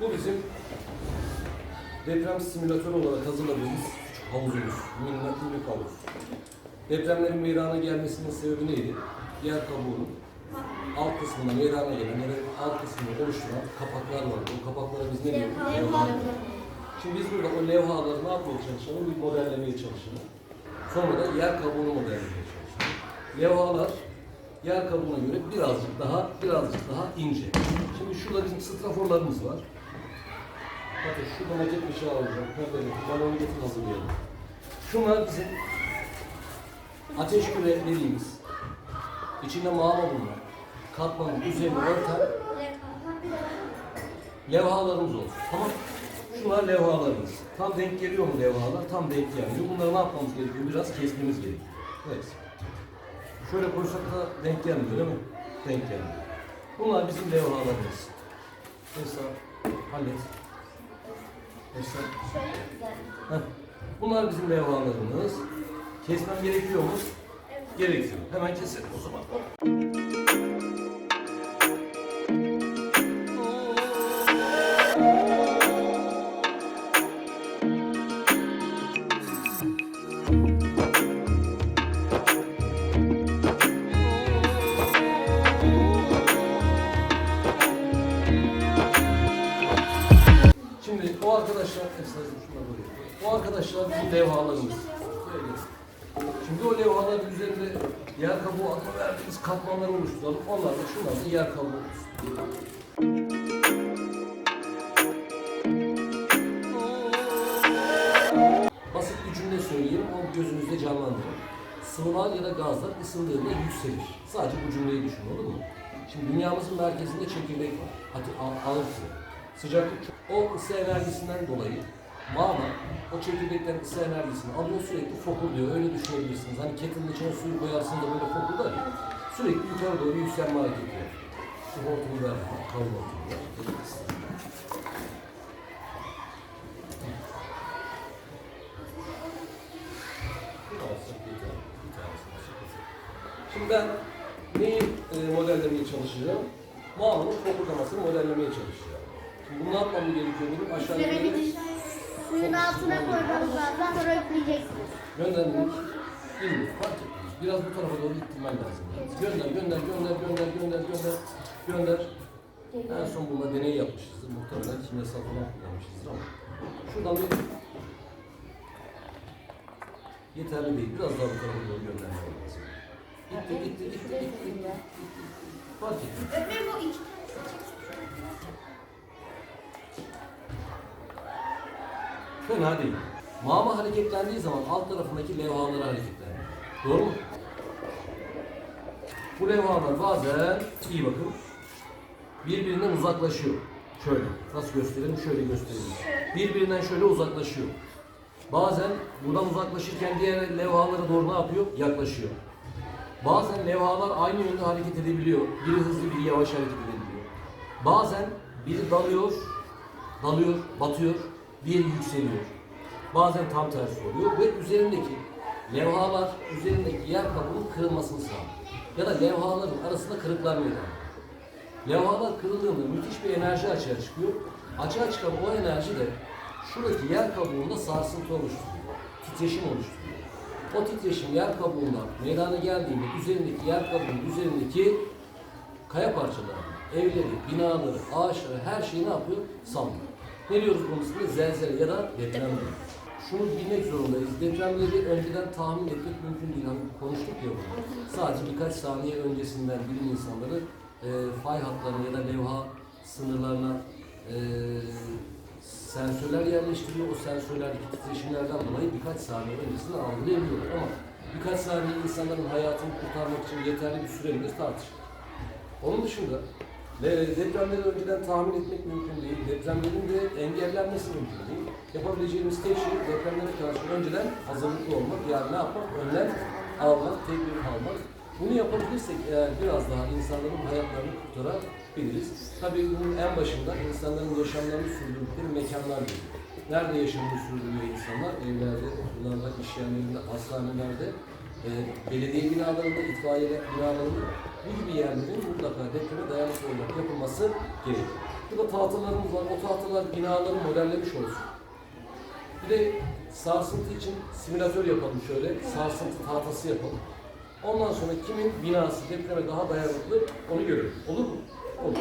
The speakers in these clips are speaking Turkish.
Bu bizim deprem simülatörü olarak hazırladığımız küçük havuzumuz. Minnak minik havuz. Depremlerin meydana gelmesinin sebebi neydi? Yer kabuğunun alt kısmında meydana gelen ya da alt kısmını oluşturan kapaklar vardı. O kapaklara biz ne diyoruz? Levha. Şimdi biz burada o levhaları ne yapmaya çalışalım? Bir modellemeye çalışalım. Sonra da yer kabuğunu modellemeye çalışalım. Levhalar yer kabuğuna göre birazcık daha birazcık daha ince. Şimdi şurada bizim straforlarımız var. Bakın şurada maket bir şey alacağım. Nerede? Ben onu getir hazırlayalım. Şunlar bizim ateş küre dediğimiz içinde mağara bulunan katmanın üzerini örten levhalarımız olsun. Tamam. Şunlar levhalarımız. Tam denk geliyor mu levhalar? Tam denk gelmiyor. Bunları ne yapmamız gerekiyor? Biraz kesmemiz gerekiyor. Evet. Şöyle koysak da denk gelmiyor değil mi? Denk gelmiyor. Bunlar bizim levhalarımız. Mesela hallet. Mesela Heh. Bunlar bizim levhalarımız. Kesmem gerekiyor mu? Gerekiyor. Hemen keselim o zaman. Levhalarımız. Böyle. Şimdi o levhaların üzerinde yer kabuğu adına verdiğimiz katmanları oluşturalım. Onlar da şunlar da yer kabuğu. Basit bir cümle söyleyeyim, onu gözünüzde canlandırın. Sıvılar ya da gazlar ısındığında yükselir. Sadece bu cümleyi düşünün, olur mu? Şimdi dünyamızın merkezinde çekirdek var. Hadi size. Sıcaklık çok. O ısı enerjisinden dolayı mağara o çekirdekten ısı enerjisini alıyor sürekli fokurluyor. Öyle düşünebilirsiniz. Hani kettle'ın içine suyu koyarsın da böyle fokurlar ya. Sürekli yukarı doğru yükselme hareketi yapıyor. Şu hortumu ver. Kavga hortumu ver. Şimdi ben neyi e, modellemeye çalışacağım? Mağaranın fokurdamasını modellemeye çalışacağım. Şimdi bunu ne gerekiyor benim? Aşağı yukarı suyun altına koymamız lazım. Sonra üfleyeceksiniz. göndermek indir. Fark etmez. Biraz bu tarafa doğru ittirmen lazım. Gönder, gönder, gönder, gönder, gönder, gönder, gönder. En son bunda deney yapmışızdır. Muhtemelen kimyasal falan kullanmışızdır ama. Şuradan bir yeterli değil. Biraz daha bu tarafa doğru göndermen lazım. İttir, ittir, ittir, ittir, ittir. Fark etmez. Ömer bu iki Fena değil. Mama hareketlendiği zaman alt tarafındaki levhaları hareketlendirir. Doğru mu? Bu levhalar bazen, iyi bakın, birbirinden uzaklaşıyor. Şöyle, nasıl gösterelim? Şöyle gösterelim. Birbirinden şöyle uzaklaşıyor. Bazen buradan uzaklaşırken diğer levhalara doğru ne yapıyor? Yaklaşıyor. Bazen levhalar aynı yönde hareket edebiliyor. Biri hızlı, biri yavaş hareket edebiliyor. Bazen biri dalıyor, dalıyor, batıyor, diğeri yükseliyor. Bazen tam tersi oluyor ve üzerindeki levhalar, üzerindeki yer kabuğunun kırılmasını sağlıyor. Ya da levhaların arasında kırıklar meydana. Levhalar kırıldığında müthiş bir enerji açığa çıkıyor. Açığa çıkan o enerji de şuradaki yer kabuğunda sarsıntı oluşturuyor. Titreşim oluşturuyor. O titreşim yer kabuğundan meydana geldiğinde üzerindeki yer kabuğunun üzerindeki kaya parçaları, evleri, binaları, ağaçları her şeyi ne yapıyor? Sallıyor. Ne diyoruz ismine? Zelzele ya da deprem diyoruz. Şunu bilmek zorundayız. Depremleri önceden tahmin etmek mümkün değil. Hani konuştuk ya bunu. Sadece birkaç saniye öncesinden bilim insanları e, fay hatlarına ya da levha sınırlarına e, sensörler yerleştiriyor. O sensörlerdeki titreşimlerden dolayı birkaç saniye öncesinden algılayabiliyorlar. Ama birkaç saniye insanların hayatını kurtarmak için yeterli bir süre midir tartışılır. Onun dışında depremleri önceden tahmin etmek mümkün değil. Depremlerin de engellenmesi mümkün değil. Yapabileceğimiz tek şey depremlere karşı önceden hazırlıklı olmak. Yani ne yapmak? Önlem almak, tedbir almak. Bunu yapabilirsek eğer biraz daha insanların hayatlarını kurtarabiliriz. Tabii bunun en başında insanların yaşamlarını sürdürdükleri mekanlar geliyor. Nerede yaşamını sürdürüyor insanlar? Evlerde, okullarda, iş yerlerinde, hastanelerde, e, belediye binalarında, itfaiye binalarında bu gibi yerlerin mutlaka depreme dayanıklı olarak yapılması gerekiyor. Burada tahtalarımız var. O tahtalar binaları modellemiş olsun. Bir de sarsıntı için simülatör yapalım şöyle. Sarsıntı tahtası yapalım. Ondan sonra kimin binası depreme daha dayanıklı onu görelim. Olur mu? Olur.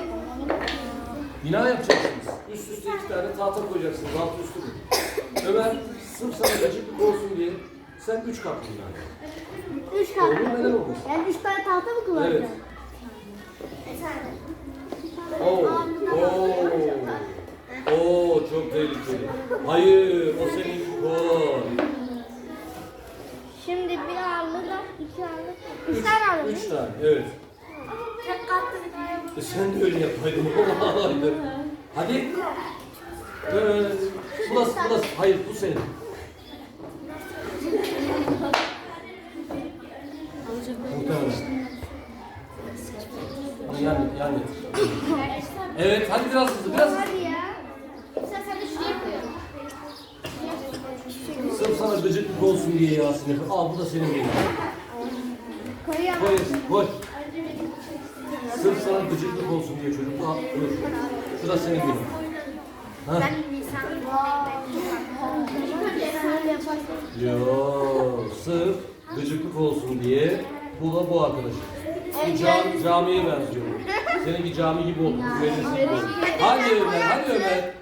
Bina yapacaksınız. Üst üste iki tane tahta koyacaksınız. Alt üstü. Ömer sırf sana gıcıklık olsun diye sen üç bina yap. Üç? Neden olmaz? Yani üç tane tahta mı kullanacağım? Evet. Oo, oo. Oo, çok tehlikeli. Hayır, o senin koy. Şimdi bir ağırlığı iki ağırlık. Üç tane ağırlık. Üç tane, evet. Tek katlı bir tane. E sen de öyle yapaydın. Hadi. Evet. Burası, burası. Hayır, bu senin. Muhtemelen. Yani, yani. Evet, hadi biraz hızlı, biraz hızlı. Sırf sana gıcıklık olsun diye Yasin Efe. Al bu da senin benim. Koyalım. Koy, koy. Sırf sana gıcıklık olsun diye çocuk. Al, dur. Şu da senin benim. Ha? Yo, sırf gıcıklık olsun diye bu da bu arkadaş. Bu cami, camiye benziyor. Seninki cami gibi oldu. Mühendislik gibi oldu. Hadi Ömer, hadi Ömer.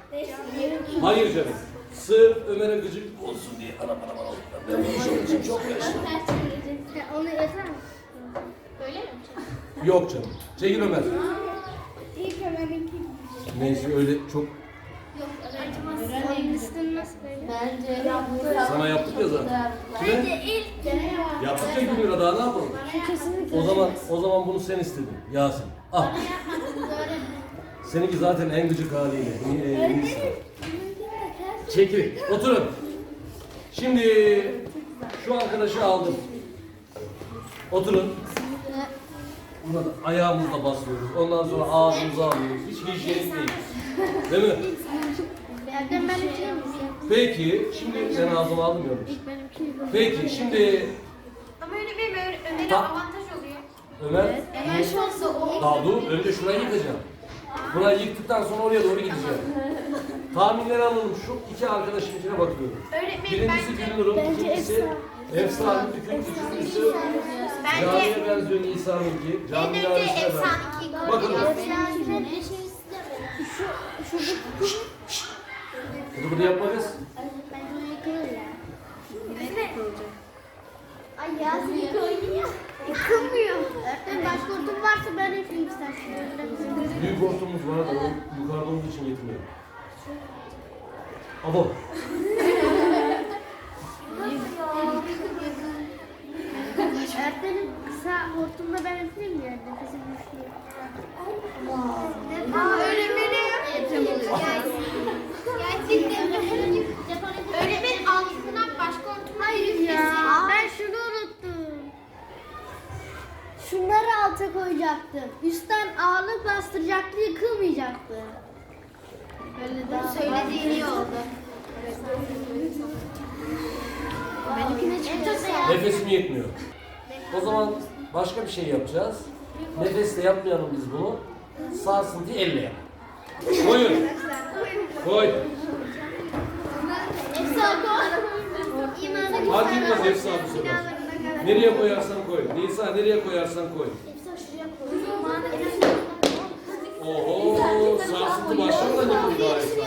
Hayır canım. Sırf Ömer'e gıcıklık olsun diye. Ana bana bana. Ben bu için çok yaşlı. Onu yeter mi? Böyle mi? Yok canım. Çekil Ömer. İlk Ömer'inki. Neyse öyle çok? Bence yaptı. sana yaptık ya zaten. Kime? Bence ilk deney var. Yaptık ya Gülüra daha ne yapalım? Kesinlikle. O zaman o zaman bunu sen istedin Yasin. Al. Seninki zaten en gıcık haliyle. Çekil. Oturun. Şimdi şu arkadaşı aldım. Oturun. Buna da ayağımızla basıyoruz. Ondan sonra ağzımıza alıyoruz. Hiç hijyenik değil. Değil mi? Peki, şimdi ben ağzıma ya. Peki, şimdi Öyle benim Ömer'e Ta- avantaj oluyor. Ömer, Eğer şu olsa o. daha dur, önce şurayı yıkacağım. Burayı yıktıktan sonra oraya doğru gideceğim. Tahminleri alalım. Şu iki arkadaşınkine bakıyorum. Öğretmenim Birincisi bence, Gülnur'un, Bence ikincisi Efsane Tükün, üçüncüsü bence Camiye benziyor Nisa'nınki. en Cami önce ailesine benziyor. efsaneki Bakın. Bunu burada yapma kız. Bence o yıkılır ya. Ay ya sen yıkılmıyor. Yıkılmıyor. Öğretmen başka hortum varsa ben yapayım istersen. Büyük hortumumuz var da o yukarıda olduğu için yetmiyor. Abo. Öğretmenim kısa hortumla ben yapayım yerde? Kızım düşüyor. Aa öğretmenim. Gerçekten öğretmen altından başka hortumlar Hayır ya. Ben şunu unuttum. Şunları alta koyacaktım. Üstten ağırlık bastıracaktı, yıkılmayacaktı. Böyle daha Söylediğin iyi oldu. Benimkine çıkıyor. Nefesim yetmiyor. O zaman başka bir şey yapacağız. Nefesle yapmayalım biz bunu. Sarsıntıyı elle yap. Koyun. Koy. Fark etmez Efsa bu sefer. Nereye koyarsan koy. Nisa nereye koyarsan koy. Oho sarsıntı başlamadan yıkıldı daha Efsa.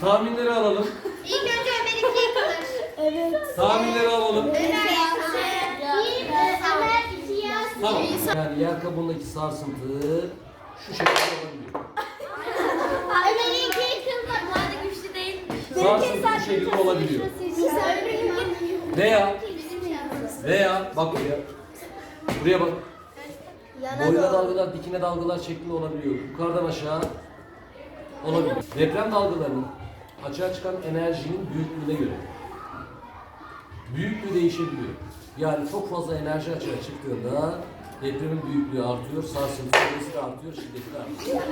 Tahminleri alalım. İlk önce Ömer'inki yıkılır. Evet. Tahminleri alalım. Ömer iki yaz. Tamam. Yani yer kabuğundaki sarsıntı şu şekilde olabiliyor. Ömer'inki yıkılmadı. Bu arada güçlü değilmiş. Sarsıntı bu şekilde olabiliyor. Veya veya bak buraya. Buraya bak. Boyuna dalgalar, dikine dalgalar şeklinde olabiliyor. Yukarıdan aşağı olabiliyor. Deprem dalgalarının açığa çıkan enerjinin büyüklüğüne göre büyüklüğü değişebiliyor. Yani çok fazla enerji açığa çıktığında depremin büyüklüğü artıyor, sarsıntı süresi de artıyor, şiddeti de artıyor.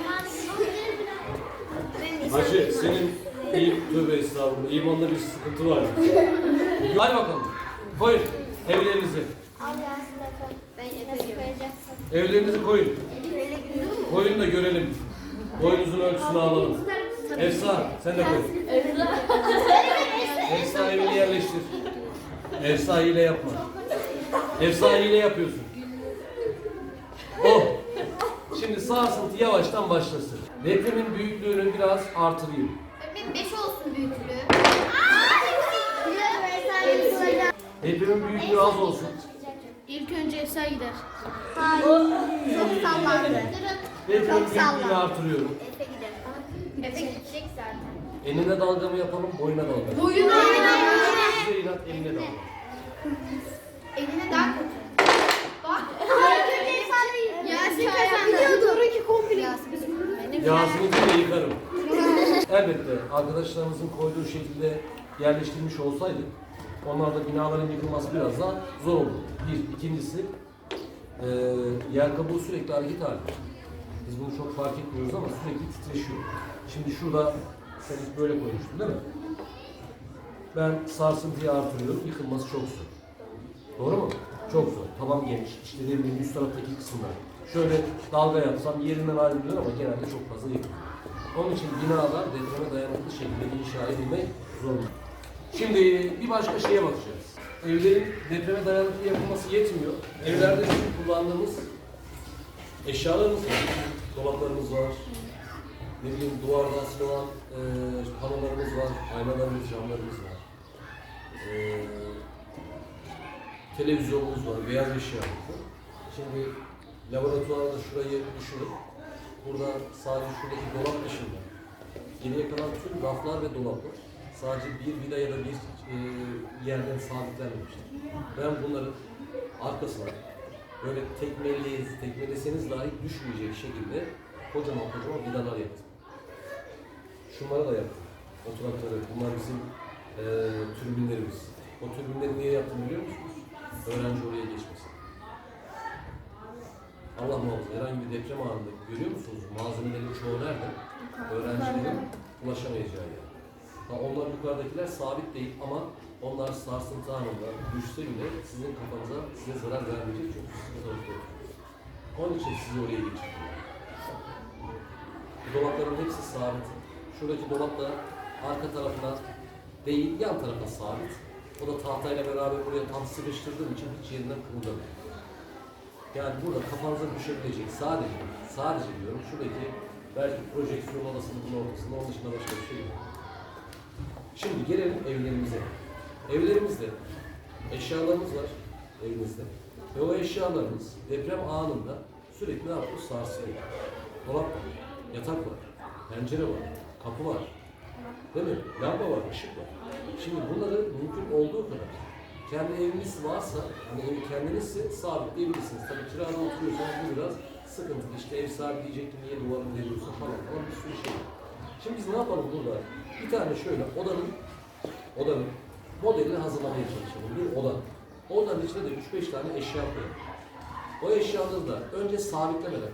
Hacı senin iyi tövbe estağfurullah. İmanda bir sıkıntı var. Hadi bakalım. Koyun evlerinizi. Al Yasin bakalım. Ben yapacağım. Evlerinizi koyun. Koyun da görelim. Boyunuzun ölçüsünü alalım. Efsa sen de koy. Efsa evini yerleştir. Efsa hile yapma. Efsa hile yapıyorsun. Oh. Şimdi sarsıntı yavaştan başlasın. Depremin büyüklüğünü biraz artırayım. Öğretmenim 5 olsun büyüklüğü. Depremin büyüklüğü az olsun. İlk önce Esra gider. Çok sallandı. Depremin büyüklüğünü artırıyorum. Efe gider. Efe gidecek zaten. Enine dalga mı yapalım, boyuna dalga mı? Boyuna Size inat enine dalga. Eline daha kötü. Bak. Yasin kazandı. Doğru komple. Yasin'i de yıkarım. Elbette arkadaşlarımızın koyduğu şekilde yerleştirmiş olsaydık onlarda binaların yıkılması biraz daha zor olurdu. Bir. ikincisi eee yer kabuğu sürekli hareket halinde. Biz bunu çok fark etmiyoruz ama sürekli titreşiyor. Şimdi şurada sen ilk böyle koymuştun değil mi? Ben sarsıntıyı artırıyorum. Yıkılması çok zor. Doğru mu? Çok zor. Taban geniş. İşte dediğim gibi üst taraftaki kısımlar. Şöyle dalga yapsam yerinden ayrılıyor ama genelde çok fazla yıkılıyor. Onun için binalar depreme dayanıklı şekilde inşa edilmek zorunda. Şimdi bir başka şeye bakacağız. Evlerin depreme dayanıklı yapılması yetmiyor. Evlerde kullandığımız eşyalarımız var. Dolaplarımız var. Ne bileyim duvarda asılan e, panolarımız var. Aynalarımız, camlarımız var. E, televizyonumuz var, beyaz eşyamız var. Şimdi laboratuvarda şurayı düşünün. Burada sadece şuradaki dolap dışında geriye kalan tüm raflar ve dolaplar sadece bir vida ya da bir e, yerden sabitlenmemiştir. Ben bunların arkasına böyle tekmeleyiz, tekmeleseniz dahi düşmeyecek şekilde kocaman kocaman vidalar yaptım. Şunları da yaptım. Oturakları, bunlar bizim e, türbinlerimiz. O türbinleri niye yaptım biliyor musunuz? Öğrenci oraya geçmesin. Allah muhafaza herhangi bir deprem anında görüyor musunuz? Malzemelerin çoğu nerede? Öğrencilerin ulaşamayacağı yer. Onlar yukarıdakiler sabit değil ama onlar sarsıntı anında düşse bile sizin kafanıza size zarar vermeyecek çünkü siz oturuyorsunuz. Onun için sizi oraya. Bu dolapların hepsi sabit. Şuradaki dolap da arka tarafına değil, yan tarafa sabit. O da tahtayla beraber buraya tam sıkıştırdığım için hiç yerinden kımıldamıyor. Yani burada kafanıza düşebilecek sadece, sadece diyorum şuradaki belki projeksiyon odasının ortasında, onun dışında başka bir şey yok. Şimdi gelelim evlerimize. Evlerimizde eşyalarımız var evimizde. Ve o eşyalarımız deprem anında sürekli ne yapıyor? Sarsılıyor. Dolap var, yatak var, pencere var, kapı var. Değil mi? Lamba var, ışık var. Şimdi bunları mümkün olduğu kadar kendi eviniz varsa, hani evi kendinizse sabitleyebilirsiniz. Tabii kirada oturuyorsanız bu biraz sıkıntılı. İşte ev sahibi diyecek ki niye duvarını deliyorsun falan falan bir sürü şey. Şimdi biz ne yapalım burada? Bir tane şöyle odanın odanın modelini hazırlamaya çalışalım. Bir oda. Odanın içinde de 3-5 tane eşya koyalım. O eşyaları da önce sabitlemeden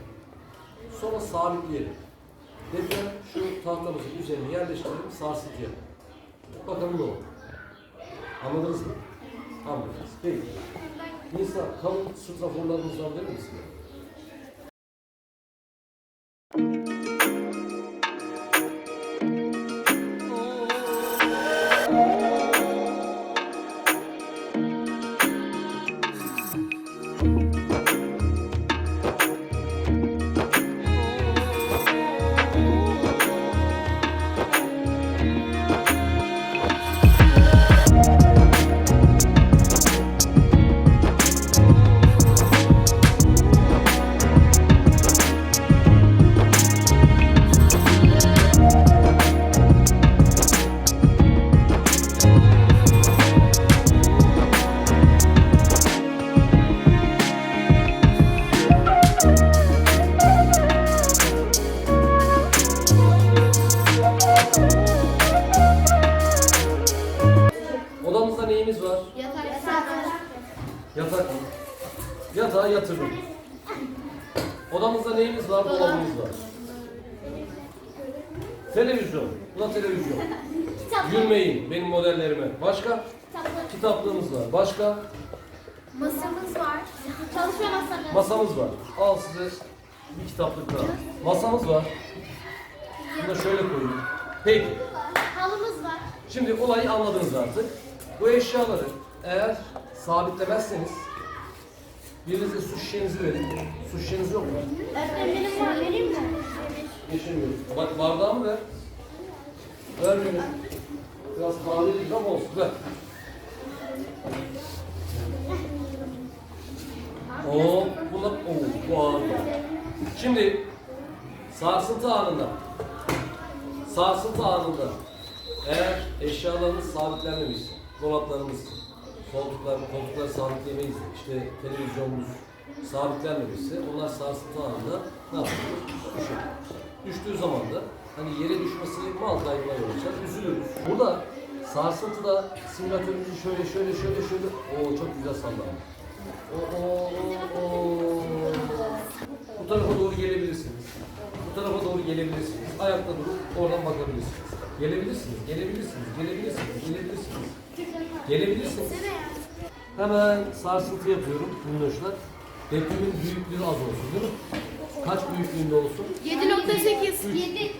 sonra sabitleyelim. Deprem şu tahtamızın üzerine yerleştirelim, sarsıntı yapalım. Bakalım ne olur. Anladınız mı? Anladınız. Peki. Nisa, kalın sırt raporlarımızdan verir misin? Televizyon. Bu da televizyon. Gülmeyin benim modellerime. Başka? Kitaplığımız var. Başka? Masamız var. Çalışma masası. Masamız var. Al size bir kitaplık daha. Masamız var. Bunu da şöyle koyayım. Peki. Halımız var. Şimdi olayı anladınız artık. Bu eşyaları eğer sabitlemezseniz birinize su şişenizi verin. Su şişeniz yok mu? Öğretmen benim var. Vereyim mi? Geçemiyorum. Bak bardağımı ver. Ver beni. Biraz kahveli ama olsun. Ver. Oo, bu da oo, bu ağır. Şimdi sarsıntı anında sarsıntı anında eğer eşyalarımız sabitlenmemişse, dolaplarımız, koltuklar, koltukları sabitleyemeyiz. İşte televizyonumuz sabitlenmemişse onlar sarsıntı anında ne yapıyoruz? Düşüyor. Düştüğü zaman da hani yere düşmesi mal kaybına yol açar, üzülürüz. Burada sarsıntıda simülatörümüzü şöyle şöyle şöyle şöyle o çok güzel sallanıyor. O, o, o, o. Bu tarafa doğru gelebilirsiniz. Bu tarafa doğru gelebilirsiniz. Ayakta durup oradan bakabilirsiniz. Gelebilirsiniz, gelebilirsiniz, gelebilirsiniz, gelebilirsiniz. Gelebilirsiniz. Hemen sarsıntı yapıyorum minnoşlar. Depremin büyüklüğü az olsun değil mi? Kaç büyüklüğünde olsun? 7.8. 7.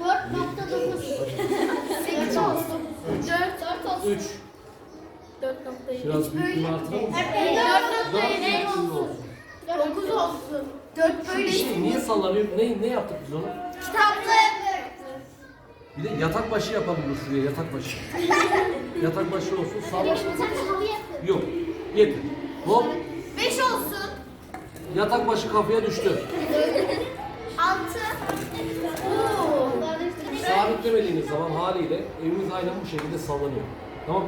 4.9. 8 olsun. 4. 4 olsun. 3. 4.7. Biraz büyüklüğünü artıralım mı? Öğretmenim 4 4.7 büyüklüğünde olsun. olsun. 9 olsun. 4 Şu şey niye sallanıyor? Ne, ne yaptık biz onu? Kitaplık. Bir de yatak başı yapalım dur şuraya yatak başı. yatak başı olsun. Sağ Yok. Yeter. Hop. 5 olsun. Yatak başı kafaya düştü. 6. Oo. Sabitlemediğiniz zaman haliyle evimiz aynen bu şekilde sallanıyor. Tamam